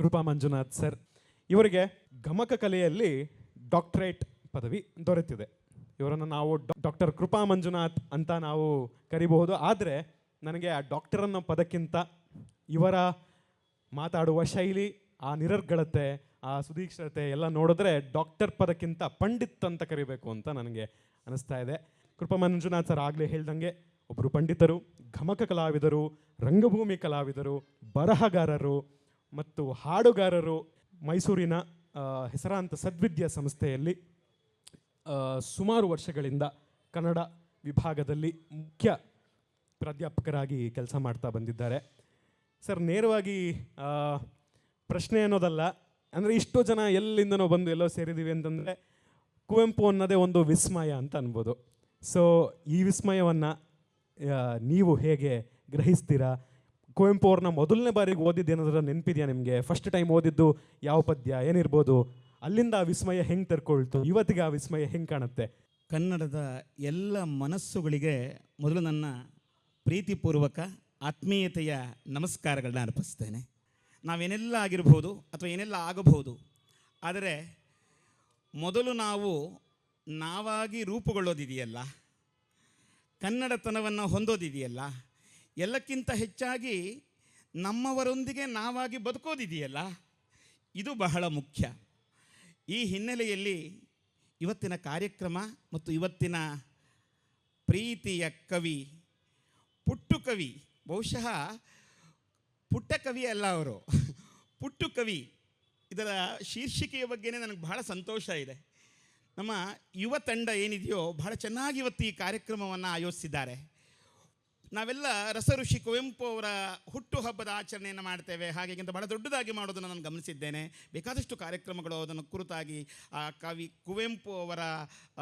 ಕೃಪಾ Manjunath sir. ಇವರಿಗೆ ಗಮಕ ಕಲೆಯಲ್ಲಿ ಡಾಕ್ಟರೇಟ್ ಪದವಿ ದೊರೆತಿದೆ. ಇವರನ್ನು ನಾವು ಡಾಕ್ಟರ್ ಕೃಪಾ ಮಂಜುನಾಥ್ ಅಂತ ನಾವು ಕರಿಬಹುದು. ಆದರೆ ನನಗೆ ಆ ಡಾಕ್ಟರ್ ಅನ್ನೋ ಪದಕ್ಕಿಂತ ಇವರ ಮಾತಾಡುವ ಶೈಲಿ, ಆ ನಿರರ್ಗಳತೆ, ಆ ಸುದೀಕ್ಷತೆ ಎಲ್ಲ ನೋಡಿದ್ರೆ ಡಾಕ್ಟರ್ ಪದಕ್ಕಿಂತ ಪಂಡಿತ್ ಅಂತ ಕರಿಬೇಕು ಅಂತ ನನಗೆ ಅನಿಸ್ತಾ ಇದೆ. ಕೃಪಾ ಮಂಜುನಾಥ್ ಸರ್ ಆಗಲೇ ಹೇಳ್ದಂಗೆ ಒಬ್ಬರು ಪಂಡಿತರು, ಗಮಕ ಕಲಾವಿದರು, ರಂಗಭೂಮಿ ಕಲಾವಿದರು, ಬರಹಗಾರರು ಮತ್ತು ಹಾಡುಗಾರರು ಮೈಸೂರಿನ ಹೆಸರಾಂತ ಸದ್ವಿದ್ಯಾ ಸಂಸ್ಥೆಯಲ್ಲಿ ಸುಮಾರು ವರ್ಷಗಳಿಂದ ಕನ್ನಡ ವಿಭಾಗದಲ್ಲಿ ಮುಖ್ಯ ಪ್ರಾಧ್ಯಾಪಕರಾಗಿ ಕೆಲಸ ಮಾಡ್ತಾ ಬಂದಿದ್ದಾರೆ. ಸರ್, ನೇರವಾಗಿ ಪ್ರಶ್ನೆ ಅನ್ನೋದಲ್ಲ, ಅಂದರೆ ಇಷ್ಟೋ ಜನ ಎಲ್ಲಿಂದನೋ ಬಂದು ಎಲ್ಲೋ ಸೇರಿದ್ದೀವಿ ಅಂತಂದರೆ ಕುವೆಂಪು ಅನ್ನೋದೇ ಒಂದು ವಿಸ್ಮಯ ಅಂತ ಅನ್ಬೋದು. ಸೊ ಈ ವಿಸ್ಮಯವನ್ನು ನೀವು ಹೇಗೆ ಗ್ರಹಿಸ್ತೀರಾ? ಕುವೆಂಪು ಅವ್ರನ್ನ ಮೊದಲನೇ ಬಾರಿಗೆ ಓದಿದ್ದು ಏನಾದರೂ ನೆನಪಿದೆಯಾ ನಿಮಗೆ? ಫಸ್ಟ್ ಟೈಮ್ ಓದಿದ್ದು ಯಾವ ಪದ್ಯ? ಏನಿರ್ಬೋದು? ಅಲ್ಲಿಂದ ಆ ವಿಸ್ಮಯ ಹೆಂಗೆ ತರ್ಕೊಳ್ತು? ಇವತ್ತಿಗೆ ಆ ವಿಸ್ಮಯ ಹೆಂಗೆ ಕಾಣುತ್ತೆ? ಕನ್ನಡದ ಎಲ್ಲ ಮನಸ್ಸುಗಳಿಗೆ ಮೊದಲು ನನ್ನ ಪ್ರೀತಿಪೂರ್ವಕ ಆತ್ಮೀಯತೆಯ ನಮಸ್ಕಾರಗಳನ್ನ ಅರ್ಪಿಸ್ತೇನೆ. ನಾವೇನೆಲ್ಲ ಆಗಿರ್ಬೋದು ಅಥವಾ ಏನೆಲ್ಲ ಆಗಬಹುದು, ಆದರೆ ಮೊದಲು ನಾವು ನಾವಾಗಿ ರೂಪುಗೊಳ್ಳೋದಿದೆಯಲ್ಲ, ಕನ್ನಡತನವನ್ನು ಹೊಂದೋದಿದೆಯಲ್ಲ ಎಲ್ಲಕ್ಕಿಂತ ಹೆಚ್ಚಾಗಿ ನಮ್ಮವರೊಂದಿಗೆ ನಾವಾಗಿ ಬದುಕೋದಿದೆಯಲ್ಲ? ಇದು ಬಹಳ ಮುಖ್ಯ. ಈ ಹಿನ್ನೆಲೆಯಲ್ಲಿ ಇವತ್ತಿನ ಕಾರ್ಯಕ್ರಮ ಮತ್ತು ಇವತ್ತಿನ ಪ್ರೀತಿಯ ಕವಿ ಪುಟ್ಟು ಕವಿ ಬಹುಶಃ ಪುಟ್ಟ ಕವಿ ಅಲ್ಲ ಅವರು ಪುಟ್ಟು ಕವಿ ಇದರ ಶೀರ್ಷಿಕೆಯ ಬಗ್ಗೆನೇ ನನಗೆ ಬಹಳ ಸಂತೋಷ ಇದೆ. ನಮ್ಮ ಯುವ ತಂಡ ಏನಿದೆಯೋ ಬಹಳ ಚೆನ್ನಾಗಿ ಇವತ್ತು ಈ ಕಾರ್ಯಕ್ರಮವನ್ನು ಆಯೋಜಿಸಿದ್ದಾರೆ. ನಾವೆಲ್ಲ ರಸಋಷಿ ಕುವೆಂಪು ಅವರ ಹುಟ್ಟುಹಬ್ಬದ ಆಚರಣೆಯನ್ನು ಮಾಡ್ತೇವೆ. ಹಾಗೆಗಿಂತ ಬಹಳ ದೊಡ್ಡದಾಗಿ ಮಾಡೋದನ್ನು ನಾನು ಗಮನಿಸಿದ್ದೇನೆ. ಬೇಕಾದಷ್ಟು ಕಾರ್ಯಕ್ರಮಗಳು ಅದನ್ನು ಕುರಿತಾಗಿ, ಆ, ಕವಿ ಕುವೆಂಪು ಅವರ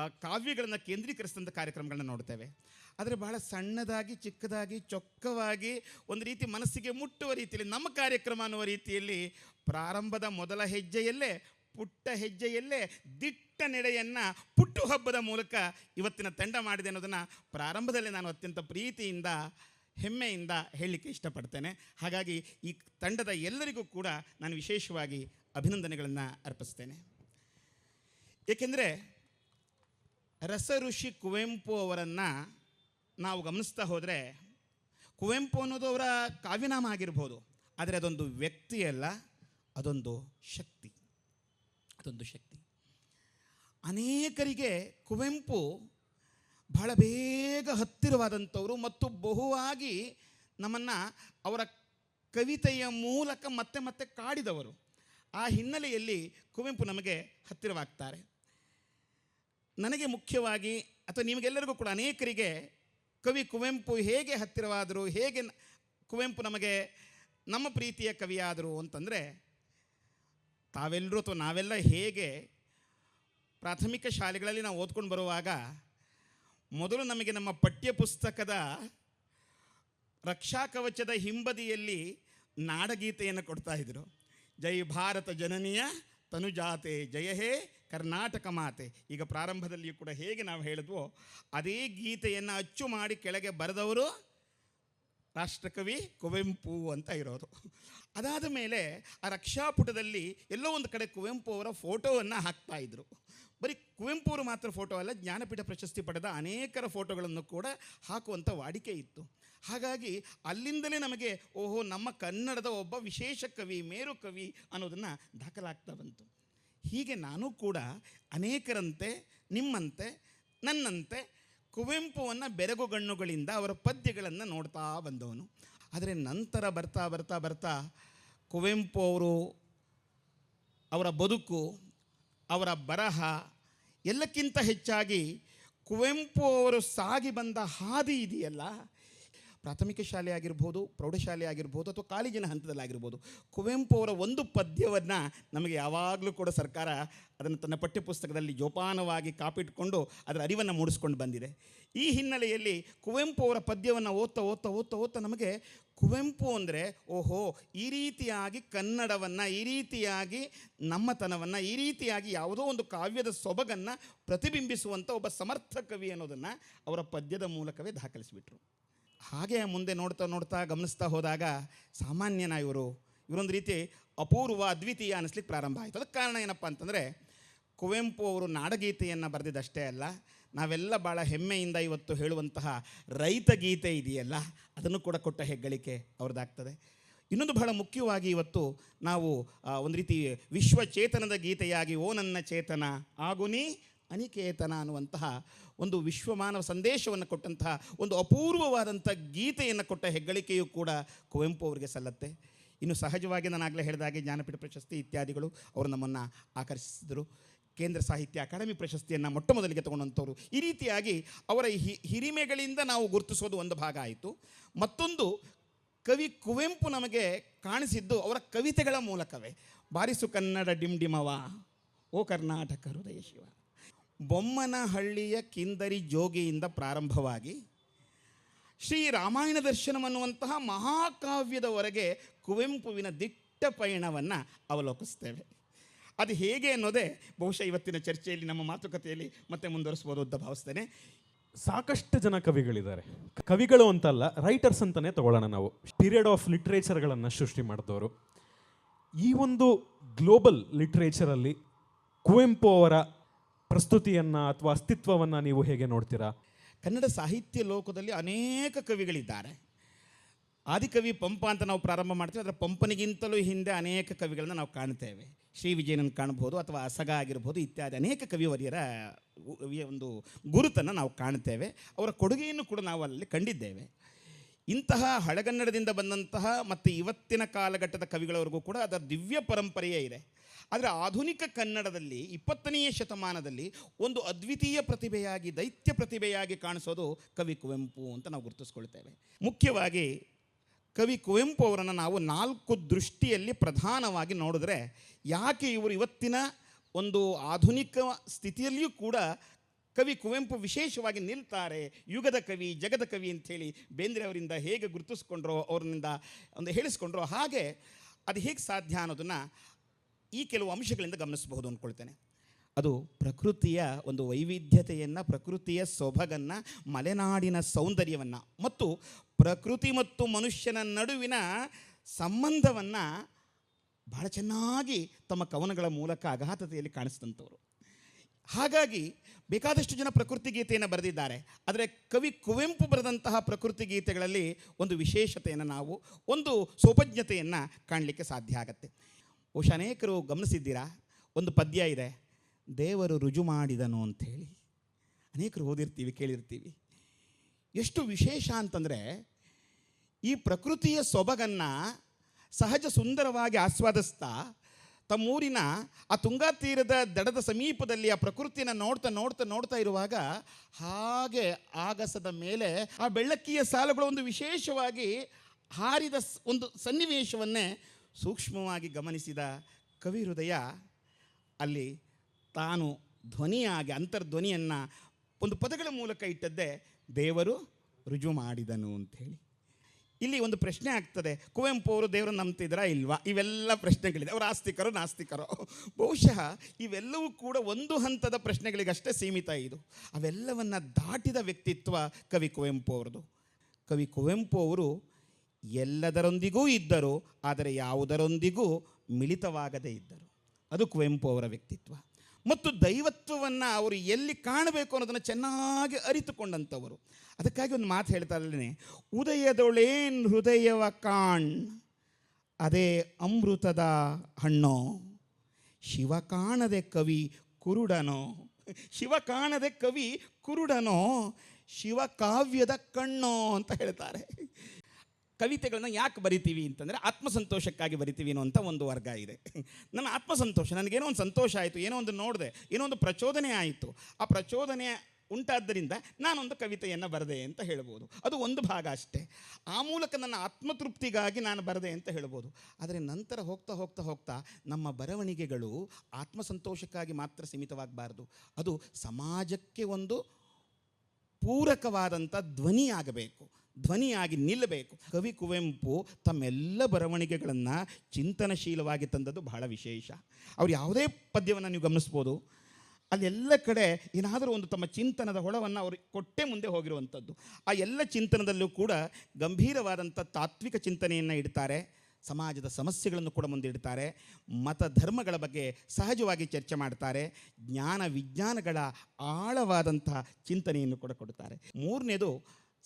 ಕಾವ್ಯಗಳನ್ನು ಕೇಂದ್ರೀಕರಿಸಿದಂಥ ಕಾರ್ಯಕ್ರಮಗಳನ್ನ ನೋಡ್ತೇವೆ. ಆದರೆ ಬಹಳ ಸಣ್ಣದಾಗಿ, ಚಿಕ್ಕದಾಗಿ, ಚೊಕ್ಕವಾಗಿ ಒಂದು ರೀತಿ ಮನಸ್ಸಿಗೆ ಮುಟ್ಟುವ ರೀತಿಯಲ್ಲಿ, ನಮ್ಮ ಕಾರ್ಯಕ್ರಮ ಅನ್ನುವ ರೀತಿಯಲ್ಲಿ ಪ್ರಾರಂಭದ ಮೊದಲ ಹೆಜ್ಜೆಯಲ್ಲೇ ಪುಟ್ಟ ಹೆಜ್ಜೆಯಲ್ಲೇ ದಿಟ್ಟ ನಡೆಯನ್ನು ಪುಟ್ಟು ಹಬ್ಬದ ಮೂಲಕ ಇವತ್ತಿನ ತಂಡ ಮಾಡಿದೆ ಅನ್ನೋದನ್ನು ಪ್ರಾರಂಭದಲ್ಲಿ ನಾನು ಅತ್ಯಂತ ಪ್ರೀತಿಯಿಂದ, ಹೆಮ್ಮೆಯಿಂದ ಹೇಳಲಿಕ್ಕೆ ಇಷ್ಟಪಡ್ತೇನೆ. ಹಾಗಾಗಿ ಈ ತಂಡದ ಎಲ್ಲರಿಗೂ ಕೂಡ ನಾನು ವಿಶೇಷವಾಗಿ ಅಭಿನಂದನೆಗಳನ್ನು ಅರ್ಪಿಸ್ತೇನೆ. ಏಕೆಂದರೆ ರಸಋಷಿ ಕುವೆಂಪು ಅವರನ್ನು ನಾವು ಗಮನಿಸ್ತಾ ಹೋದರೆ ಕುವೆಂಪು ಅನ್ನೋದು ಅವರ ಕಾವ್ಯನಾಮ ಆಗಿರ್ಬೋದು, ಆದರೆ ಅದೊಂದು ವ್ಯಕ್ತಿಯಲ್ಲ, ಅದೊಂದು ಶಕ್ತಿ. ಅದೊಂದು ಶಕ್ತಿ. ಅನೇಕರಿಗೆ ಕುವೆಂಪು ಬಹಳ ಬೇಗ ಹತ್ತಿರವಾದಂಥವರು ಮತ್ತು ಬಹುವಾಗಿ ನಮ್ಮನ್ನು ಅವರ ಕವಿತೆಯ ಮೂಲಕ ಮತ್ತೆ ಮತ್ತೆ ಕಾಡಿದವರು. ಆ ಹಿನ್ನೆಲೆಯಲ್ಲಿ ಕುವೆಂಪು ನಮಗೆ ಹತ್ತಿರವಾಗ್ತಾರೆ. ನನಗೆ ಮುಖ್ಯವಾಗಿ ಅಥವಾ ನಿಮಗೆಲ್ಲರಿಗೂ ಕೂಡ ಅನೇಕರಿಗೆ ಕವಿ ಕುವೆಂಪು ಹೇಗೆ ಹತ್ತಿರವಾದರು, ಹೇಗೆ ಕುವೆಂಪು ನಮಗೆ ನಮ್ಮ ಪ್ರೀತಿಯ ಕವಿಯಾದರು ಅಂತಂದರೆ ತಾವೆಲ್ಲರೂ ಅಥವಾ ನಾವೆಲ್ಲ ಹೇಗೆ ಪ್ರಾಥಮಿಕ ಶಾಲೆಗಳಲ್ಲಿ ನಾವು ಓದ್ಕೊಂಡು ಬರುವಾಗ ಮೊದಲು ನಮಗೆ ನಮ್ಮ ಪಠ್ಯಪುಸ್ತಕದ ರಕ್ಷಾ ಕವಚದ ಹಿಂಬದಿಯಲ್ಲಿ ನಾಡಗೀತೆಯನ್ನು ಕೊಡ್ತಾ ಇದ್ರು. ಜೈ ಭಾರತ ಜನನಿಯ, ತನುಜಾತೆ ಜಯ ಹೇ, ಕರ್ನಾಟಕ ಮಾತೆ. ಈಗ ಪ್ರಾರಂಭದಲ್ಲಿಯೂ ಕೂಡ ಹೇಗೆ ನಾವು ಹೇಳಿದ್ವೋ, ಅದೇ ಗೀತೆಯನ್ನು ಅಚ್ಚು ಮಾಡಿ ಕೆಳಗೆ ಬರೆದವರು ರಾಷ್ಟ್ರಕವಿ ಕುವೆಂಪು ಅಂತ ಇರೋದು. ಅದಾದ ಮೇಲೆ ಆ ರಕ್ಷಾಪುಟದಲ್ಲಿ ಎಲ್ಲೋ ಒಂದು ಕಡೆ ಕುವೆಂಪು ಅವರ ಫೋಟೋವನ್ನು ಹಾಕ್ತಾ ಇದ್ರು. ಬರೀ ಕುವೆಂಪು ಅವರು ಮಾತ್ರ ಫೋಟೋ ಅಲ್ಲ, ಜ್ಞಾನಪೀಠ ಪ್ರಶಸ್ತಿ ಪಡೆದ ಅನೇಕರ ಫೋಟೋಗಳನ್ನು ಕೂಡ ಹಾಕುವಂಥ ವಾಡಿಕೆ ಇತ್ತು. ಹಾಗಾಗಿ ಅಲ್ಲಿಂದಲೇ ನಮಗೆ, ಓಹೋ, ನಮ್ಮ ಕನ್ನಡದ ಒಬ್ಬ ವಿಶೇಷ ಕವಿ, ಮೇರು ಕವಿ ಅನ್ನೋದನ್ನು ದಾಖಲಾಗ್ತಾ ಬಂತು. ಹೀಗೆ ನಾನು ಕೂಡ ಅನೇಕರಂತೆ, ನಿಮ್ಮಂತೆ, ನನ್ನಂತೆ ಕುವೆಂಪುವನ್ನು ಬೆರಗುಗಣ್ಣುಗಳಿಂದ ಅವರ ಪದ್ಯಗಳನ್ನು ನೋಡ್ತಾ ಬಂದವನು. ಆದರೆ ನಂತರ ಬರ್ತಾ ಬರ್ತಾ ಬರ್ತಾ ಕುವೆಂಪು ಅವರು ಅವರ ಬದುಕು, ಅವರ ಬರಹ ಎಲ್ಲಕ್ಕಿಂತ ಹೆಚ್ಚಾಗಿ ಕುವೆಂಪು ಅವರು ಸಾಗಿ ಬಂದ ಹಾದಿ ಇದೆಯಲ್ಲ ಪ್ರಾಥಮಿಕ ಶಾಲೆ ಆಗಿರ್ಬೋದು, ಪ್ರೌಢಶಾಲೆ ಆಗಿರ್ಬೋದು ಅಥವಾ ಕಾಲೇಜಿನ ಹಂತದಲ್ಲಾಗಿರ್ಬೋದು, ಕುವೆಂಪು ಅವರ ಒಂದು ಪದ್ಯವನ್ನು ನಮಗೆ ಯಾವಾಗಲೂ ಕೂಡ ಸರ್ಕಾರ ಅದನ್ನು ತನ್ನ ಪಠ್ಯಪುಸ್ತಕದಲ್ಲಿ ಜೋಪಾನವಾಗಿ ಕಾಪಿಟ್ಕೊಂಡು ಅದರ ಅರಿವನ್ನು ಮೂಡಿಸ್ಕೊಂಡು ಬಂದಿದೆ. ಈ ಹಿನ್ನೆಲೆಯಲ್ಲಿ ಕುವೆಂಪು ಅವರ ಪದ್ಯವನ್ನು ಓದ್ತಾ ಓದ್ತಾ ಓದ್ತಾ ಓದ್ತಾ ನಮಗೆ ಕುವೆಂಪು ಅಂದರೆ ಓಹೋ, ಈ ರೀತಿಯಾಗಿ ಕನ್ನಡವನ್ನು, ಈ ರೀತಿಯಾಗಿ ನಮ್ಮತನವನ್ನು, ಈ ರೀತಿಯಾಗಿ ಯಾವುದೋ ಒಂದು ಕಾವ್ಯದ ಸೊಬಗನ್ನು ಪ್ರತಿಬಿಂಬಿಸುವಂಥ ಒಬ್ಬ ಸಮರ್ಥ ಕವಿ ಅನ್ನೋದನ್ನು ಅವರ ಪದ್ಯದ ಮೂಲಕವೇ ದಾಖಲಿಸಿಬಿಟ್ರು. ಹಾಗೆ ಮುಂದೆ ನೋಡ್ತಾ ನೋಡ್ತಾ ಗಮನಿಸ್ತಾ ಹೋದಾಗ ಸಾಮಾನ್ಯನ ಇವರು, ಇವರೊಂದು ರೀತಿ ಅಪೂರ್ವ ಅದ್ವಿತೀಯ ಅನ್ನಿಸ್ಲಿಕ್ಕೆ ಪ್ರಾರಂಭ ಆಯಿತು. ಅದಕ್ಕೆ ಕಾರಣ ಏನಪ್ಪ ಅಂತಂದರೆ, ಕುವೆಂಪು ಅವರು ನಾಡಗೀತೆಯನ್ನು ಬರೆದಿದ್ದಷ್ಟೇ ಅಲ್ಲ, ನಾವೆಲ್ಲ ಭಾಳ ಹೆಮ್ಮೆಯಿಂದ ಇವತ್ತು ಹೇಳುವಂತಹ ರೈತ ಗೀತೆ ಇದೆಯಲ್ಲ, ಅದನ್ನು ಕೂಡ ಕೊಟ್ಟ ಹೆಗ್ಗಳಿಕೆ ಅವ್ರದ್ದಾಗ್ತದೆ. ಇನ್ನೊಂದು ಬಹಳ ಮುಖ್ಯವಾಗಿ ಇವತ್ತು ನಾವು ಒಂದು ರೀತಿ ವಿಶ್ವಚೇತನದ ಗೀತೆಯಾಗಿ, ಓ ನನ್ನ ಚೇತನ ಆಗುನಿ ಅನಿಕೇತನ ಅನ್ನುವಂತಹ ಒಂದು ವಿಶ್ವಮಾನವ ಸಂದೇಶವನ್ನು ಕೊಟ್ಟಂತಹ ಒಂದು ಅಪೂರ್ವವಾದಂಥ ಗೀತೆಯನ್ನು ಕೊಟ್ಟ ಹೆಗ್ಗಳಿಕೆಯೂ ಕೂಡ ಕುವೆಂಪು ಅವರಿಗೆ ಸಲ್ಲತ್ತೆ. ಇನ್ನು ಸಹಜವಾಗಿ ನಾನು ಆಗಲೇ ಹೇಳಿದಾಗೆ ಜ್ಞಾನಪೀಠ ಪ್ರಶಸ್ತಿ ಇತ್ಯಾದಿಗಳು ಅವರು ನಮ್ಮನ್ನು ಆಕರ್ಷಿಸಿದರು. ಕೇಂದ್ರ ಸಾಹಿತ್ಯ ಅಕಾಡೆಮಿ ಪ್ರಶಸ್ತಿಯನ್ನು ಮೊಟ್ಟ ಮೊದಲಿಗೆ ತಗೊಂಡಂಥವ್ರು. ಈ ರೀತಿಯಾಗಿ ಅವರ ಹಿ, ಹಿರಿಮೆಗಳಿಂದ ನಾವು ಗುರುತಿಸೋದು ಒಂದು ಭಾಗ ಆಯಿತು. ಮತ್ತೊಂದು ಕವಿ ಕುವೆಂಪು ನಮಗೆ ಕಾಣಿಸಿದ್ದು ಅವರ ಕವಿತೆಗಳ ಮೂಲಕವೇ. ಬಾರಿಸು ಕನ್ನಡ ಡಿಂಡಿಮವ ಓ ಕರ್ನಾಟಕ ಹೃದಯ ಶಿವ. ಬೊಮ್ಮನಹಳ್ಳಿಯ ಕಿಂದರಿ ಜೋಗಿಯಿಂದ ಪ್ರಾರಂಭವಾಗಿ ಶ್ರೀ ರಾಮಾಯಣ ದರ್ಶನಂ ಅನ್ನುವಂತಹ ಮಹಾಕಾವ್ಯದವರೆಗೆ ಕುವೆಂಪುವಿನ ದಿಟ್ಟ ಪಯಣವನ್ನು ಅವಲೋಕಿಸ್ತೇವೆ. ಅದು ಹೇಗೆ ಅನ್ನೋದೇ ಬಹುಶಃ ಇವತ್ತಿನ ಚರ್ಚೆಯಲ್ಲಿ, ನಮ್ಮ ಮಾತುಕತೆಯಲ್ಲಿ ಮತ್ತೆ ಮುಂದುವರಿಸ್ಬೋದು ಅಂತ ಭಾವಿಸ್ತೇನೆ. ಸಾಕಷ್ಟು ಜನ ಕವಿಗಳಿದ್ದಾರೆ. ಕವಿಗಳು ಅಂತಲ್ಲ ರೈಟರ್ಸ್ ಅಂತಲೇ ತಗೊಳ್ಳೋಣ ನಾವು. ಪೀರಿಯಡ್ ಆಫ್ ಲಿಟ್ರೇಚರ್ಗಳನ್ನು ಸೃಷ್ಟಿ ಮಾಡಿದವರು. ಈ ಒಂದು ಗ್ಲೋಬಲ್ ಲಿಟ್ರೇಚರಲ್ಲಿ ಕುವೆಂಪು ಅವರ ಪ್ರಸ್ತುತಿಯನ್ನು ಅಥವಾ ಅಸ್ತಿತ್ವವನ್ನು ನೀವು ಹೇಗೆ ನೋಡ್ತೀರಾ? ಕನ್ನಡ ಸಾಹಿತ್ಯ ಲೋಕದಲ್ಲಿ ಅನೇಕ ಕವಿಗಳಿದ್ದಾರೆ. ಆದಿಕವಿ ಪಂಪ ಅಂತ ನಾವು ಪ್ರಾರಂಭ ಮಾಡ್ತೀವಿ. ಅದರ ಪಂಪನಿಗಿಂತಲೂ ಹಿಂದೆ ಅನೇಕ ಕವಿಗಳನ್ನ ನಾವು ಕಾಣ್ತೇವೆ. ಶ್ರೀ ವಿಜಯನನ್ನು ಕಾಣ್ಬೋದು ಅಥವಾ ಅಸಗ ಆಗಿರ್ಬೋದು ಇತ್ಯಾದಿ ಅನೇಕ ಕವಿವರಿಯರ ಒಂದು ಗುರುತನ್ನು ನಾವು ಕಾಣ್ತೇವೆ. ಅವರ ಕೊಡುಗೆಯನ್ನು ಕೂಡ ನಾವು ಅಲ್ಲಿ ಕಂಡಿದ್ದೇವೆ. ಇಂತಹ ಹಳಗನ್ನಡದಿಂದ ಬಂದಂತಹ ಮತ್ತು ಇವತ್ತಿನ ಕಾಲಘಟ್ಟದ ಕವಿಗಳವರೆಗೂ ಕೂಡ ಅದರ ದಿವ್ಯ ಪರಂಪರೆಯೇ ಇದೆ. ಆದರೆ ಆಧುನಿಕ ಕನ್ನಡದಲ್ಲಿ ಇಪ್ಪತ್ತನೆಯ ಶತಮಾನದಲ್ಲಿ ಒಂದು ಅದ್ವಿತೀಯ ಪ್ರತಿಭೆಯಾಗಿ, ದೈತ್ಯ ಪ್ರತಿಭೆಯಾಗಿ ಕಾಣಿಸೋದು ಕವಿ ಕುವೆಂಪು ಅಂತ ನಾವು ಗುರುತಿಸ್ಕೊಳ್ತೇವೆ. ಮುಖ್ಯವಾಗಿ ಕವಿ ಕುವೆಂಪು ಅವರನ್ನು ನಾವು ನಾಲ್ಕು ದೃಷ್ಟಿಯಲ್ಲಿ ಪ್ರಧಾನವಾಗಿ ನೋಡಿದ್ರೆ ಯಾಕೆ ಇವರು ಇವತ್ತಿನ ಒಂದು ಆಧುನಿಕ ಸ್ಥಿತಿಯಲ್ಲಿಯೂ ಕೂಡ ಕವಿ ಕುವೆಂಪು ವಿಶೇಷವಾಗಿ ನಿಲ್ತಾರೆ. ಯುಗದ ಕವಿ, ಜಗದ ಕವಿ ಅಂಥೇಳಿ ಬೇಂದ್ರೆ ಅವರಿಂದ ಹೇಗೆ ಗುರುತಿಸ್ಕೊಂಡ್ರೋ ಅವರಿಂದ ಒಂದು ಹೇಳಿಸ್ಕೊಂಡ್ರೋ ಹಾಗೆ ಅದು ಹೇಗೆ ಸಾಧ್ಯ ಅನ್ನೋದನ್ನು ಈ ಕೆಲವು ಅಂಶಗಳಿಂದ ಗಮನಿಸಬಹುದು ಅಂದ್ಕೊಳ್ತೇನೆ. ಅದು ಪ್ರಕೃತಿಯ ಒಂದು ವೈವಿಧ್ಯತೆಯನ್ನು, ಪ್ರಕೃತಿಯ ಸೊಬಗನ್ನು, ಮಲೆನಾಡಿನ ಸೌಂದರ್ಯವನ್ನು ಮತ್ತು ಪ್ರಕೃತಿ ಮತ್ತು ಮನುಷ್ಯನ ನಡುವಿನ ಸಂಬಂಧವನ್ನು ಬಹಳ ಚೆನ್ನಾಗಿ ತಮ್ಮ ಕವನಗಳ ಮೂಲಕ ಅಗಾಧತೆಯಲ್ಲಿ ಕಾಣಿಸಿದಂಥವ್ರು. ಹಾಗಾಗಿ ಬೇಕಾದಷ್ಟು ಜನ ಪ್ರಕೃತಿ ಗೀತೆಯನ್ನು ಬರೆದಿದ್ದಾರೆ. ಆದರೆ ಕವಿ ಕುವೆಂಪು ಬರೆದಂತಹ ಪ್ರಕೃತಿ ಗೀತೆಗಳಲ್ಲಿ ಒಂದು ವಿಶೇಷತೆಯನ್ನು ನಾವು, ಒಂದು ಸೌಪಜ್ಞತೆಯನ್ನು ಕಾಣಲಿಕ್ಕೆ ಸಾಧ್ಯ ಆಗತ್ತೆ. ಬಹುಶಃ ಅನೇಕರು ಗಮನಿಸಿದ್ದೀರಾ? ಒಂದು ಪದ್ಯ ಇದೆ, ದೇವರು ರುಜು ಮಾಡಿದನು ಅಂಥೇಳಿ. ಅನೇಕರು ಓದಿರ್ತೀವಿ, ಕೇಳಿರ್ತೀವಿ. ಎಷ್ಟು ವಿಶೇಷ ಅಂತಂದರೆ ಈ ಪ್ರಕೃತಿಯ ಸೊಬಗನ್ನು ಸಹಜ ಸುಂದರವಾಗಿ ಆಸ್ವಾದಿಸ್ತಾ ತಮ್ಮೂರಿನ ಆ ತುಂಗಾ ತೀರದ ದಡದ ಸಮೀಪದಲ್ಲಿ ಆ ಪ್ರಕೃತಿಯನ್ನು ನೋಡ್ತಾ ನೋಡ್ತಾ ನೋಡ್ತಾ ಇರುವಾಗ ಹಾಗೆ ಆಗಸದ ಮೇಲೆ ಆ ಬೆಳ್ಳಕ್ಕಿಯ ಸಾಲುಗಳು ಒಂದು ವಿಶೇಷವಾಗಿ ಹಾರಿದ ಒಂದು ಸನ್ನಿವೇಶವನ್ನೇ ಸೂಕ್ಷ್ಮವಾಗಿ ಗಮನಿಸಿದ ಕವಿ ಹೃದಯ ಅಲ್ಲಿ ತಾನು ಧ್ವನಿಯಾಗಿ ಅಂತರ್ಧ್ವನಿಯನ್ನು ಒಂದು ಪದಗಳ ಮೂಲಕ ಇಟ್ಟದ್ದೇ ದೇವರು ರುಜು ಮಾಡಿದನು ಅಂಥೇಳಿ. ಇಲ್ಲಿ ಒಂದು ಪ್ರಶ್ನೆ ಆಗ್ತದೆ. ಕುವೆಂಪು ಅವರು ದೇವರನ್ನು ನಂಬ್ತಿದ್ರಾ ಇಲ್ವಾ? ಇವೆಲ್ಲ ಪ್ರಶ್ನೆಗಳಿದೆ. ಅವರು ಆಸ್ತಿಕರು, ನಾಸ್ತಿಕರು. ಬಹುಶಃ ಇವೆಲ್ಲವೂ ಕೂಡ ಒಂದು ಹಂತದ ಪ್ರಶ್ನೆಗಳಿಗಷ್ಟೇ ಸೀಮಿತ ಇದು. ಅವೆಲ್ಲವನ್ನು ದಾಟಿದ ವ್ಯಕ್ತಿತ್ವ ಕವಿ ಕುವೆಂಪು ಅವರದು ಕವಿ ಕುವೆಂಪು ಅವರು ಎಲ್ಲದರೊಂದಿಗೂ ಇದ್ದರು, ಆದರೆ ಯಾವುದರೊಂದಿಗೂ ಮಿಳಿತವಾಗದೇ ಇದ್ದರು. ಅದು ಕುವೆಂಪು ಅವರ ವ್ಯಕ್ತಿತ್ವ. ಮತ್ತು ದೈವತ್ವವನ್ನು ಅವರು ಎಲ್ಲಿ ಕಾಣಬೇಕು ಅನ್ನೋದನ್ನು ಚೆನ್ನಾಗಿ ಅರಿತುಕೊಂಡಂಥವರು. ಅದಕ್ಕಾಗಿ ಒಂದು ಮಾತು ಹೇಳ್ತಾ ಇದ್ದೇನೆ. ಉದಯದೊಳೇನ್ ಹೃದಯವ ಕಾಣ್, ಅದೇ ಅಮೃತದ ಹಣ್ಣೋ. ಶಿವ ಕಾಣದೆ ಕವಿ ಕುರುಡನೋ. ಶಿವ ಕಾಣದೆ ಕವಿ ಕುರುಡನೋ. ಶಿವ ಕಾವ್ಯದ ಕಣ್ಣೋ ಅಂತ ಹೇಳ್ತಾರೆ. ಕವಿತೆಗಳನ್ನ ಯಾಕೆ ಬರಿತೀವಿ ಅಂತಂದರೆ ಆತ್ಮಸಂತೋಷಕ್ಕಾಗಿ ಬರಿತೀವಿ ಅನ್ನೋಂಥ ಒಂದು ವರ್ಗ ಇದೆ. ನನ್ನ ಆತ್ಮಸಂತೋಷ, ನನಗೇನೋ ಒಂದು ಸಂತೋಷ ಆಯಿತು, ಏನೋ ಒಂದು ನೋಡಿದೆ, ಏನೋ ಒಂದು ಪ್ರಚೋದನೆ ಆಯಿತು. ಆ ಪ್ರಚೋದನೆ ಉಂಟಾದ್ದರಿಂದ ನಾನೊಂದು ಕವಿತೆಯನ್ನು ಬರೆದೆ ಅಂತ ಹೇಳ್ಬೋದು. ಅದು ಒಂದು ಭಾಗ ಅಷ್ಟೇ. ಆ ಮೂಲಕ ನನ್ನ ಆತ್ಮತೃಪ್ತಿಗಾಗಿ ನಾನು ಬರೆದೆ ಅಂತ ಹೇಳ್ಬೋದು. ಆದರೆ ನಂತರ ಹೋಗ್ತಾ ಹೋಗ್ತಾ ಹೋಗ್ತಾ ನಮ್ಮ ಬರವಣಿಗೆಗಳು ಆತ್ಮಸಂತೋಷಕ್ಕಾಗಿ ಮಾತ್ರ ಸೀಮಿತವಾಗಬಾರ್ದು. ಅದು ಸಮಾಜಕ್ಕೆ ಒಂದು ಪೂರಕವಾದಂಥ ಧ್ವನಿಯಾಗಬೇಕು ಧ್ವನಿಯಾಗಿ ನಿಲ್ಲಬೇಕು. ಕವಿ ಕುವೆಂಪು ತಮ್ಮೆಲ್ಲ ಬರವಣಿಗೆಗಳನ್ನು ಚಿಂತನಶೀಲವಾಗಿ ತಂದದ್ದು ಬಹಳ ವಿಶೇಷ. ಅವ್ರು ಯಾವುದೇ ಪದ್ಯವನ್ನು ನೀವು ಗಮನಿಸ್ಬೋದು. ಅಲ್ಲೆಲ್ಲ ಕಡೆ ಏನಾದರೂ ಒಂದು ತಮ್ಮ ಚಿಂತನದ ಹೊಳವನ್ನು ಅವರು ಕೊಟ್ಟೆ ಮುಂದೆ ಹೋಗಿರುವಂಥದ್ದು. ಆ ಎಲ್ಲ ಚಿಂತನದಲ್ಲೂ ಕೂಡ ಗಂಭೀರವಾದಂಥ ತಾತ್ವಿಕ ಚಿಂತನೆಯನ್ನು ಇಡ್ತಾರೆ. ಸಮಾಜದ ಸಮಸ್ಯೆಗಳನ್ನು ಕೂಡ ಮುಂದಿಡ್ತಾರೆ ಮತ ಧರ್ಮಗಳ ಬಗ್ಗೆ ಸಹಜವಾಗಿ ಚರ್ಚೆ ಮಾಡ್ತಾರೆ. ಜ್ಞಾನ ವಿಜ್ಞಾನಗಳ ಆಳವಾದಂತಹ ಚಿಂತನೆಯನ್ನು ಕೂಡ ಕೊಡುತ್ತಾರೆ. ಮೂರನೇದು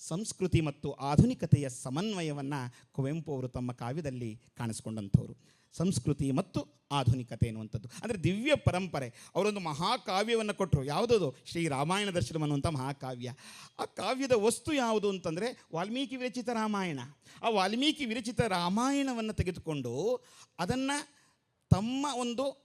ಸಂಸ್ಕೃತಿ ಮತ್ತು ಆಧುನಿಕತೆಯ ಸಮನ್ವಯವನ್ನು ಕುವೆಂಪು ಅವರು ತಮ್ಮ ಕಾವ್ಯದಲ್ಲಿ ಕಾಣಿಸ್ಕೊಂಡಂಥವ್ರು. ಸಂಸ್ಕೃತಿ ಮತ್ತು ಆಧುನಿಕತೆ ಎನ್ನುವಂಥದ್ದು. ಅಂದರೆ ದಿವ್ಯ ಪರಂಪರೆ. ಅವರೊಂದು ಮಹಾಕಾವ್ಯವನ್ನು ಕೊಟ್ಟರು ಯಾವುದದು? ಶ್ರೀ ರಾಮಾಯಣ ದರ್ಶನ ಅನ್ನುವಂಥ ಮಹಾಕಾವ್ಯ. ಆ ಕಾವ್ಯದ ವಸ್ತು ಯಾವುದು ಅಂತಂದರೆ ವಾಲ್ಮೀಕಿ ವಿರಚಿತ ರಾಮಾಯಣ. ಆ ವಾಲ್ಮೀಕಿ ವಿರಚಿತ ರಾಮಾಯಣವನ್ನು ತೆಗೆದುಕೊಂಡು ಅದನ್ನು ತಮ್ಮ ಒಂದು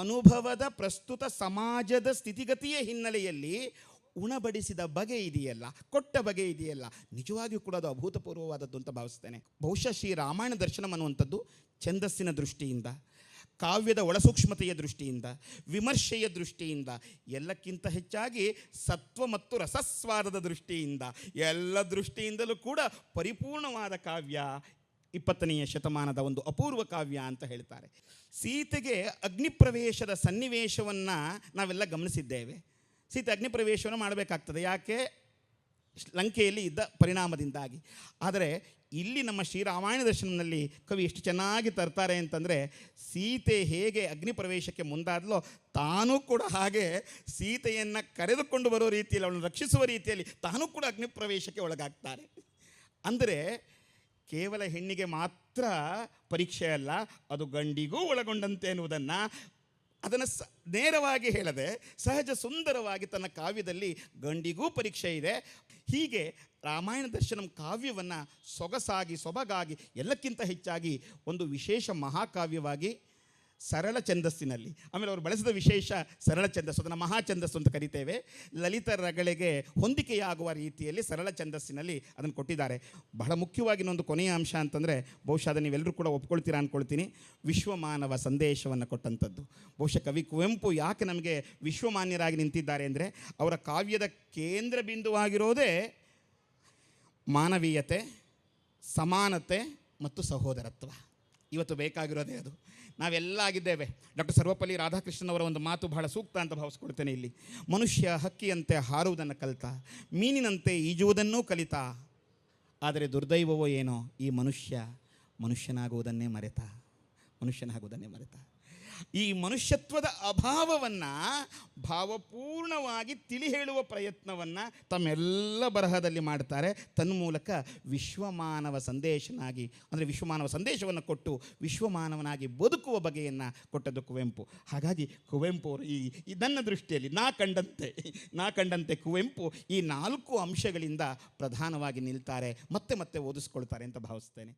ಅನುಭವದ ಪ್ರಸ್ತುತ ಸಮಾಜದ ಸ್ಥಿತಿಗತಿಯ ಹಿನ್ನೆಲೆಯಲ್ಲಿ ಉಣಬಡಿಸಿದ ಬಗೆ ಇದೆಯಲ್ಲ, ಕೊಟ್ಟ ಬಗೆ ಇದೆಯಲ್ಲ, ನಿಜವಾಗಿಯೂ ಕೂಡ ಅದು ಅಭೂತಪೂರ್ವವಾದದ್ದು ಅಂತ ಭಾವಿಸ್ತೇನೆ. ಬಹುಶಃ ಶ್ರೀ ರಾಮಾಯಣ ದರ್ಶನಂ ಅನ್ನುವಂಥದ್ದು ಛಂದಸ್ಸಿನ ದೃಷ್ಟಿಯಿಂದ, ಕಾವ್ಯದ ಒಳಸೂಕ್ಷ್ಮತೆಯ ದೃಷ್ಟಿಯಿಂದ, ವಿಮರ್ಶೆಯ ದೃಷ್ಟಿಯಿಂದ, ಎಲ್ಲಕ್ಕಿಂತ ಹೆಚ್ಚಾಗಿ ಸತ್ವ ಮತ್ತು ರಸಸ್ವಾದದ ದೃಷ್ಟಿಯಿಂದ, ಎಲ್ಲ ದೃಷ್ಟಿಯಿಂದಲೂ ಕೂಡ ಪರಿಪೂರ್ಣವಾದ ಕಾವ್ಯ ಇಪ್ಪತ್ತನೆಯ ಶತಮಾನದ ಒಂದು ಅಪೂರ್ವ ಕಾವ್ಯ ಅಂತ ಹೇಳ್ತಾರೆ. ಸೀತೆಗೆ ಅಗ್ನಿಪ್ರವೇಶದ ಸನ್ನಿವೇಶವನ್ನು ನಾವೆಲ್ಲ ಗಮನಿಸಿದ್ದೇವೆ. ಸೀತೆ ಅಗ್ನಿಪ್ರವೇಶವನ್ನು ಮಾಡಬೇಕಾಗ್ತದೆ. ಯಾಕೆ? ಲಂಕೆಯಲ್ಲಿ ಇದ್ದ ಪರಿಣಾಮದಿಂದಾಗಿ. ಆದರೆ ಇಲ್ಲಿ ನಮ್ಮ ಶ್ರೀರಾಮಾಯಣ ದರ್ಶನದಲ್ಲಿ ಕವಿ ಎಷ್ಟು ಚೆನ್ನಾಗಿ ತರ್ತಾರೆ ಅಂತಂದರೆ, ಸೀತೆ ಹೇಗೆ ಅಗ್ನಿ ಪ್ರವೇಶಕ್ಕೆ ಮುಂದಾದಲೋ ತಾನೂ ಕೂಡ ಹಾಗೆ ಸೀತೆಯನ್ನು ಕರೆದುಕೊಂಡು ಬರೋ ರೀತಿಯಲ್ಲಿ, ಅವಳನ್ನು ರಕ್ಷಿಸುವ ರೀತಿಯಲ್ಲಿ ತಾನೂ ಕೂಡ ಅಗ್ನಿ ಪ್ರವೇಶಕ್ಕೆ ಒಳಗಾಗ್ತಾರೆ. ಅಂದರೆ ಕೇವಲ ಹೆಣ್ಣಿಗೆ ಮಾತ್ರ ಪರೀಕ್ಷೆ ಅಲ್ಲ, ಅದು ಗಂಡಿಗೂ ಒಳಗೊಂಡಂತೆ ಎನ್ನುವುದನ್ನು ಅದನ್ನು ಸ, ನೇರವಾಗಿ ಹೇಳದೆ, ಸಹಜ ಸುಂದರವಾಗಿ ತನ್ನ ಕಾವ್ಯದಲ್ಲಿ ಗಂಡಿಗೂ ಪರೀಕ್ಷೆ ಇದೆ. ಹೀಗೆ ರಾಮಾಯಣ ದರ್ಶನಂ ಕಾವ್ಯವನ್ನು ಸೊಗಸಾಗಿ, ಸೊಬಗಾಗಿ, ಎಲ್ಲಕ್ಕಿಂತ ಹೆಚ್ಚಾಗಿ ಒಂದು ವಿಶೇಷ ಮಹಾಕಾವ್ಯವಾಗಿ ಸರಳ ಛಂದಸ್ಸಿನಲ್ಲಿ. ಆಮೇಲೆ ಅವರು ಬಳಸಿದ ವಿಶೇಷ ಸರಳ ಛಂದಸ್ಸು, ಅದನ್ನು ಮಹಾ ಛಂದಸ್ಸು ಅಂತ ಕರಿತೇವೆ. ಲಲಿತ ರಗಳಿಗೆ ಹೊಂದಿಕೆಯಾಗುವ ರೀತಿಯಲ್ಲಿ ಸರಳ ಛಂದಸ್ಸಿನಲ್ಲಿ ಅದನ್ನು ಕೊಟ್ಟಿದ್ದಾರೆ. ಬಹಳ ಮುಖ್ಯವಾಗಿ ಇನ್ನೊಂದು ಕೊನೆಯ ಅಂಶ ಅಂತಂದರೆ, ಬಹುಶಃ ಅದನ್ನು ನೀವೆಲ್ಲರೂ ಕೂಡ ಒಪ್ಕೊಳ್ತೀರಾ ಅಂದ್ಕೊಳ್ತೀನಿ ವಿಶ್ವಮಾನವ ಸಂದೇಶವನ್ನು ಕೊಟ್ಟಂಥದ್ದು. ಬಹುಶಃ ಕವಿ ಕುವೆಂಪು ಯಾಕೆ ನಮಗೆ ವಿಶ್ವಮಾನ್ಯರಾಗಿ ನಿಂತಿದ್ದಾರೆ ಅಂದರೆ, ಅವರ ಕಾವ್ಯದ ಕೇಂದ್ರ ಬಿಂದುವಾಗಿರೋದೇ ಮಾನವೀಯತೆ, ಸಮಾನತೆ ಮತ್ತು ಸಹೋದರತ್ವ. ಇವತ್ತು ಬೇಕಾಗಿರೋದೇ ಅದು. ನಾವೆಲ್ಲ ಆಗಿದ್ದೇವೆ. ಡಾಕ್ಟರ್ ಸರ್ವಪಲ್ಲಿ ರಾಧಾಕೃಷ್ಣನ್ ಅವರ ಒಂದು ಮಾತು ಬಹಳ ಸೂಕ್ತ ಅಂತ ಭಾವಿಸ್ಕೊಳ್ತೇನೆ ಇಲ್ಲಿ. ಮನುಷ್ಯ ಹಕ್ಕಿಯಂತೆ ಹಾರುವುದನ್ನು ಕಲಿತ, ಮೀನಿನಂತೆ ಈಜುವುದನ್ನೂ ಕಲಿತ, ಆದರೆ ದುರ್ದೈವವೋ ಏನೋ ಈ ಮನುಷ್ಯ ಮನುಷ್ಯನಾಗುವುದನ್ನೇ ಮರೆತ ಮನುಷ್ಯನಾಗುವುದನ್ನೇ ಮರೆತ. ಈ ಮನುಷ್ಯತ್ವದ ಅಭಾವವನ್ನು ಭಾವಪೂರ್ಣವಾಗಿ ತಿಳಿ ಹೇಳುವ ಪ್ರಯತ್ನವನ್ನು ತಮ್ಮೆಲ್ಲ ಬರಹದಲ್ಲಿ ಮಾಡ್ತಾರೆ. ತನ್ಮೂಲಕ ವಿಶ್ವಮಾನವ ಸಂದೇಶನಾಗಿ, ಅಂದರೆ ವಿಶ್ವಮಾನವ ಸಂದೇಶವನ್ನು ಕೊಟ್ಟು ವಿಶ್ವಮಾನವನಾಗಿ ಬದುಕುವ ಬಗೆಯನ್ನು ಕೊಟ್ಟದ್ದು ಕುವೆಂಪು. ಹಾಗಾಗಿ ಕುವೆಂಪು ಅವರು ಈ ಇದನ್ನ ದೃಷ್ಟಿಯಲ್ಲಿ ನಾ ಕಂಡಂತೆ ನಾ ಕಂಡಂತೆ ಕುವೆಂಪು ಈ ನಾಲ್ಕು ಅಂಶಗಳಿಂದ ಪ್ರಧಾನವಾಗಿ ನಿಲ್ತಾರೆ, ಮತ್ತೆ ಮತ್ತೆ ಓದಿಸ್ಕೊಳ್ತಾರೆ ಅಂತ ಭಾವಿಸ್ತೇನೆ.